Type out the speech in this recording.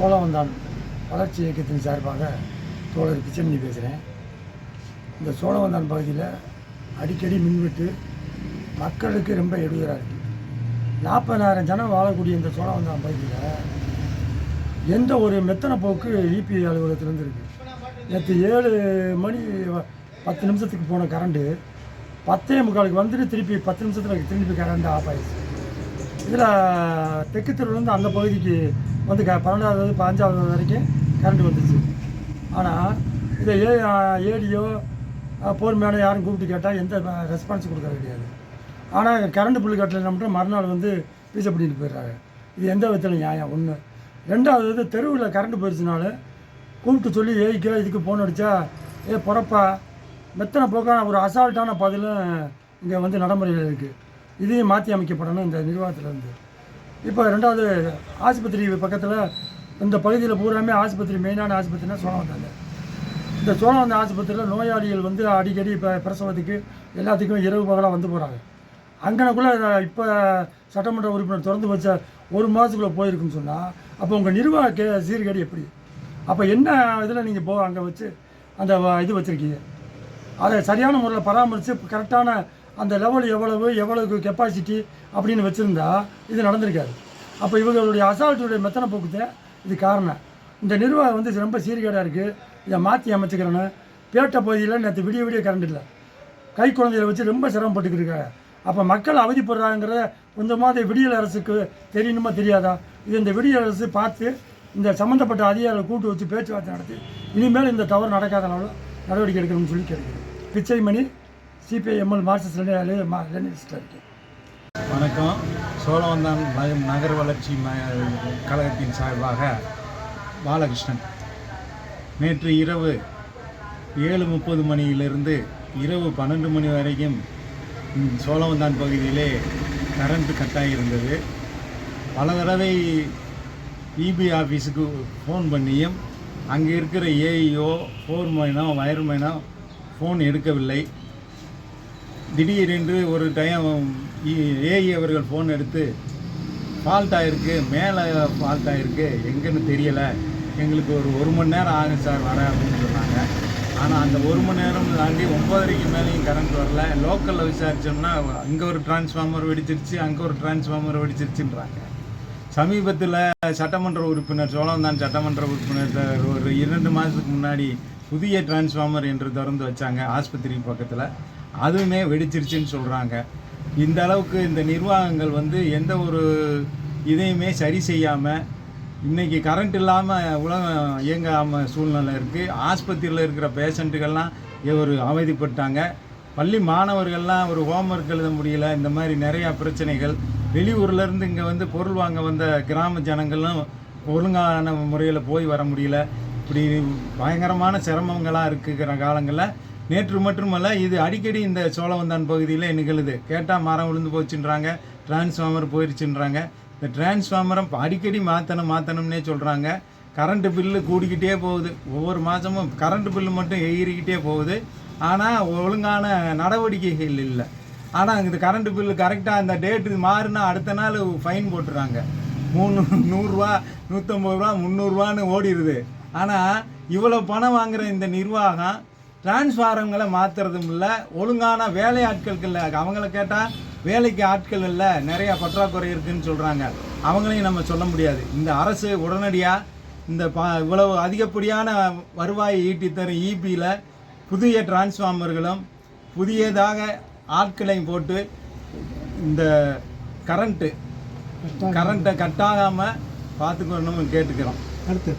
சோழவந்தான் வளர்ச்சி இயக்கத்தின் சார்பாக தோழர் பிச்சமணி பேசுகிறேன் இந்த சோழவந்தான் பகுதியில் அடிக்கடி மின்வெட்டு மக்களுக்கு ரொம்ப எடுதலாக இருக்குது நாற்பதாயிரம் ஜனம் வாழக்கூடிய இந்த சோழவந்தான் பகுதியில் எந்த ஒரு மெத்தனை போக்கு இபி அலுவலகத்திலேருந்து இருக்குது நேற்று ஏழு மணி பத்து நிமிஷத்துக்கு போன கரண்ட்டு பத்தே முக்காலுக்கு வந்துட்டு திருப்பி பத்து நிமிஷத்தில் திருப்பி கரண்ட்டு ஆஃப் ஆயிடுச்சு. இதில் தெற்கு தெருவுலேருந்து அந்த பகுதிக்கு வந்து க பன்னெண்டாவது பதினஞ்சாவது வரைக்கும் கரண்ட் வந்துச்சு. ஆனால் இதை ஏ ஏடியோ போர் மேலே யாரும் கூப்பிட்டு கேட்டால் எந்த ரெஸ்பான்ஸ் கொடுக்கறது கிடையாது. ஆனால் கரண்ட் பில்லு கட்டலை மட்டும் மறுநாள் வந்து பீசை பண்ணிட்டு போயிடுறாங்க இது எந்த விதத்தில் நியாயம்? ஒன்று ரெண்டாவது இது தெருவில் கரண்ட் போயிடுச்சுனால கூப்பிட்டு சொல்லி ஏய்க்கோ இதுக்கு ஃபோன் அடித்தா ஏ பிறப்பா. மெத்தனை போக்கான ஒரு அசால்ட்டான பதிலும் இங்கே வந்து நடைமுறையில் இருக்குது இதையும் மாற்றி அமைக்கப்படணும் இந்த நிர்வாகத்திலேருந்து. இப்போ ரெண்டாவது ஆஸ்பத்திரி பக்கத்தில் இந்த பகுதியில் பூராமே ஆஸ்பத்திரி மெயினான ஆஸ்பத்திரினா சோழவந்தாங்க இந்த சோழவந்த ஆஸ்பத்திரியில் நோயாளிகள் வந்து அடிக்கடி இப்போ பிரசவத்துக்கு எல்லாத்துக்கும் இரவு பகலாக வந்து போகிறாங்க அங்கனக்குள்ளே இப்போ சட்டமன்ற உறுப்பினர் திறந்து வச்ச ஒரு மாதத்துக்குள்ளே போயிருக்குன்னு சொன்னால் அப்போ உங்கள் நிர்வாக கே சீர்கேடு எப்படி? அப்போ என்ன இதில் நீங்கள் போ அங்கே வச்சு அந்த வ- இது வச்சுருக்கீங்க? அதை சரியான முறையில் பராமரித்து கரெக்டான அந்த லெவல் எவ்வளவு எவ்வளவு கெப்பாசிட்டி அப்படின்னு வச்சுருந்தா இது நடந்திருக்காது. அப்போ இவங்களுடைய அசால்ட்டுடைய மெத்தனை போக்குத்தே இது காரணம். இந்த நிர்வாகம் வந்து ரொம்ப சீர்கேடாக இருக்குது இதை மாற்றி அமைச்சுக்கிறேன்னு பேட்டை பகுதியில் நேற்று விடிய விடிய கரண்ட் இல்லை. கை குழந்தைகளை வச்சு ரொம்ப சிரமப்பட்டுக்கிட்டு இருக்காங்க அப்போ மக்கள் அவதிப்படுறாங்கிறத கொஞ்சமாவது விடியல் அரசுக்கு தெரியணுமா தெரியாதா? இது இந்த விடியல் அரசு பார்த்து இந்த சம்மந்தப்பட்ட அதிகாரிகளை கூட்டு வச்சு பேச்சுவார்த்தை நடத்தி இனிமேல் இந்த தவறு நடக்காத அளவில் நடவடிக்கை எடுக்கணும்னு சொல்லி கேட்குறேன் பிச்சைமணி சிபிஐஎம்எல் மார்க்சிஸ்ட் லெனின் மா வணக்கம். சோழவந்தான் நகர் நகர வளர்ச்சி ம கழகத்தின் சார்பாக பாலகிருஷ்ணன். நேற்று இரவு ஏழு முப்பது மணியிலிருந்து இரவு பன்னெண்டு மணி வரைக்கும் சோழவந்தான் பகுதியிலே கரண்ட் கட்டாகி இருந்தது. பல தடவை இபி ஆஃபீஸுக்கு ஃபோன் பண்ணியும் அங்கே இருக்கிற ஏஇஓ ஃபோர் மைனோ வயர்மேனோ ஃபோன் எடுக்கவில்லை. திடீரென்று ஒரு டைம் ஏஇ அவர்கள் ஃபோன் எடுத்து ஃபால்ட் ஆகிருக்கு மேலே ஃபால்ட் ஆகிருக்கு எங்கன்னு தெரியலை. எங்களுக்கு ஒரு ஒரு மணி நேரம் ஆகும் சார் வர அப்படின்னு சொன்னாங்க. ஆனால் அந்த ஒரு மணி நேரம் தாண்டி ஒம்பதரைக்கு மேலேயும் கரண்ட் வரல. லோக்கலில் விசாரித்தோம்னா அங்கே ஒரு டிரான்ஸ்ஃபார்மர் வெடிச்சிருச்சு அங்கே ஒரு டிரான்ஸ்ஃபார்மர் வெடிச்சிருச்சுன்றாங்க. சமீபத்தில் சட்டமன்ற உறுப்பினர் சோழவந்தான் சட்டமன்ற உறுப்பினர் ஒரு இரண்டு மாதத்துக்கு முன்னாடி புதிய டிரான்ஸ்ஃபார்மர் என்று திறந்து வச்சாங்க ஆஸ்பத்திரி பக்கத்தில். அதுவுமே வெடிச்சிருச்சுன்னு சொல்கிறாங்க இந்த அளவுக்கு இந்த நிர்வாகங்கள் வந்து எந்த ஒரு இதையுமே சரி செய்யாமல் இன்றைக்கி கரண்ட் இல்லாமல் உலகம் இயங்காமல் சூழ்நிலை இருக்குது ஆஸ்பத்திரியில் இருக்கிற பேஷண்ட்டுகள்லாம் ஒரு அவதிப்பட்டாங்க பள்ளி மாணவர்கள்லாம் ஒரு ஹோம்ஒர்க் எழுத முடியல. இந்த மாதிரி நிறையா பிரச்சனைகள். வெளியூர்லேருந்து இங்கே வந்து பொருள் வாங்க வந்த கிராம ஜனங்களும் ஒழுங்கான முறையில் போய் வர முடியல. இப்படி பயங்கரமான சிரமங்களாக இருக்கிற காலங்களில் நேற்று மட்டுமல்ல இது அடிக்கடி இந்த சோழவந்தான் பகுதியில் நிகழுது. கேட்டால் மரம் விழுந்து போச்சுன்றாங்க டிரான்ஸ்ஃபார்மர் போயிடுச்சுன்றாங்க இந்த டிரான்ஸ்ஃபார்மரை அடிக்கடி மாற்றணும் மாற்றணும்னே சொல்கிறாங்க கரண்ட்டு பில்லு கூடிக்கிட்டே போகுது. ஒவ்வொரு மாதமும் கரண்ட் பில்லு மட்டும் ஏறிக்கிட்டே போகுது. ஆனால் ஒழுங்கான நடவடிக்கைகள் இல்லை. ஆனால் இந்த கரண்ட் பில்லு கரெக்டாக அந்த டேட்டு மாறினா அடுத்த நாள் ஃபைன் போட்டுறாங்க. மூணு நூறுரூவா நூற்றம்பது ரூபா முந்நூறுரூவான்னு ஓடிடுது ஆனால் இவ்வளோ பணம் வாங்குகிற இந்த நிர்வாகம் டிரான்ஸ்ஃபாரங்களை மாற்றுறதும் இல்லை. ஒழுங்கான வேலை ஆட்களுக்கு இல்லை அவங்கள கேட்டால் வேலைக்கு ஆட்கள் இல்லை நிறையா பற்றாக்குறை இருக்குதுன்னு சொல்கிறாங்க அவங்களையும் நம்ம சொல்ல முடியாது. இந்த அரசு உடனடியாக இந்த பா இவ்வளவு அதிகப்படியான வருவாயை ஈட்டி தரும் இபியில் புதிய டிரான்ஸ்ஃபார்மர்களும் புதியதாக ஆட்களையும் போட்டு இந்த கரண்ட்டு கரண்ட்டை கட்டாகாமல் ஆகாமல் பார்த்துக்கணும்னு கேட்டுக்கிறோம். அடுத்து